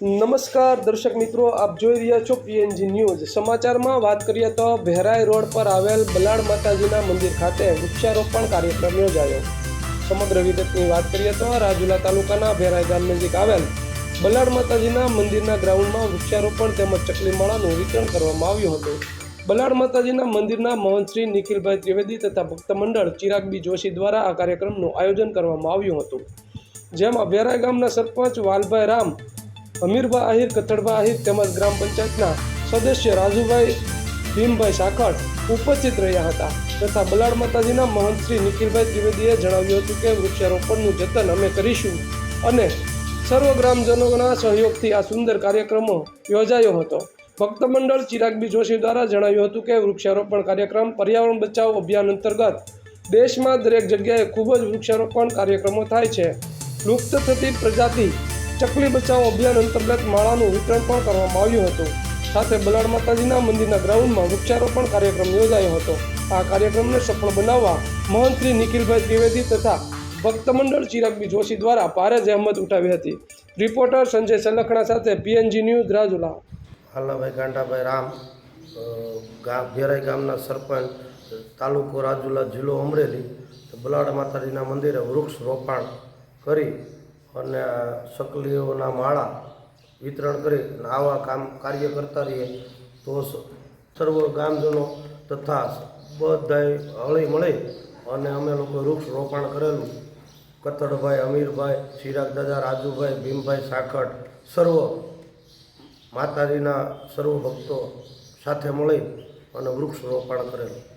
નમસ્કાર દર્શક મિત્રો, આપ જોઈ રહ્યા છો પીએનજી ન્યૂઝ સમાચારમાં વાત કરીએ તો ભેરાઈ રોડ પર આવેલ બલાડ માતાજીના મંદિર ખાતે વૃક્ષારોપણ કાર્યક્રમ યોજાયો. સમગ્ર વિગતની વાત કરીએ તો રાજુલા તાલુકાના ભેરાઈ ગામ નજીક આવેલ બલાડ માતાજીના મંદિરના ગ્રાઉન્ડમાં વૃક્ષારોપણ તેમજ ચકલી માળાનું વિતરણ કરવામાં આવ્યું હતું. બલાડ માતાજીના મંદિરના મહંતશ્રી નિખિલભાઈ ત્રિવેદી તથા ભક્ત મંડળ ચિરાગબી જોશી દ્વારા આ કાર્યક્રમનું આયોજન કરવામાં આવ્યું હતું. જેમાં ભેરાઈ ગામના સરપંચ વાલભાઈ રામ અમીરભા આહિર કથડબા આહિર તેમજ ગ્રામ પંચાયતના સદસ્ય રાજુભાઈ ભીમભાઈ સાકળ ઉપસ્થિત રહ્યા હતા તથા બલાડ માતાજીના મહંત શ્રી નિખિલભાઈ ત્રિવેદીએ જણાવ્યું હતું કે વૃક્ષારોપણનું જતન અમે કરીશું અને સર્વ ગ્રામજનોના સહયોગથી આ સુંદર કાર્યક્રમો યોજાયો હતો. ભક્ત મંડળ ચિરાગબી જોશી દ્વારા જણાવ્યું હતું કે વૃક્ષારોપણ કાર્યક્રમ પર્યાવરણ બચાવ અભિયાન અંતર્ગત દેશમાં દરેક જગ્યાએ ખૂબ જ વૃક્ષારોપણ કાર્યક્રમો થાય છે. લુપ્ત થતી પ્રજાતિ ચકલી બચાવો અભિયાન અંતર્ગત માળાનું વિતરણ પણ કરવામાં આવ્યું હતું. સાથે બલાડ માતાજીના મંદિરના ગ્રાઉન્ડમાં વૃક્ષારોપણ કાર્યક્રમ યોજાયો હતો. આ કાર્યક્રમને સફળ બનાવવા મહંત્રી નિખિલભાઈ ત્રિવેદી તથા ભક્ત મંડળ ચિરાગબી જોશી દ્વારા ભારે જહેમત ઉઠાવી હતી. રિપોર્ટર સંજય સલખણા સાથે પીએનજી ન્યૂઝ રાજુલા. હાલાભાઈ ગાંડાભાઈ રામ ગામ, ભેરાઈ ગામના સરપંચ, તાલુકો રાજુલા જિલ્લો અમરેલી. બલાડ માતાજીના મંદિરે વૃક્ષ રોપાણ કરી અને સકલીઓના માળા વિતરણ કરી અને આવા કામ કાર્ય કરતા રહીએ તો સર્વ ગામજનો તથા બધાય હળી મળી અને અમે લોકો વૃક્ષ રોપણ કરેલું. કતડભાઈ અમીરભાઈ, ચિરાગ દાદા, રાજુભાઈ, ભીમભાઈ સાખટ સર્વ માતાજીના સર્વ ભક્તો સાથે મળી અને વૃક્ષ રોપણ કરેલું.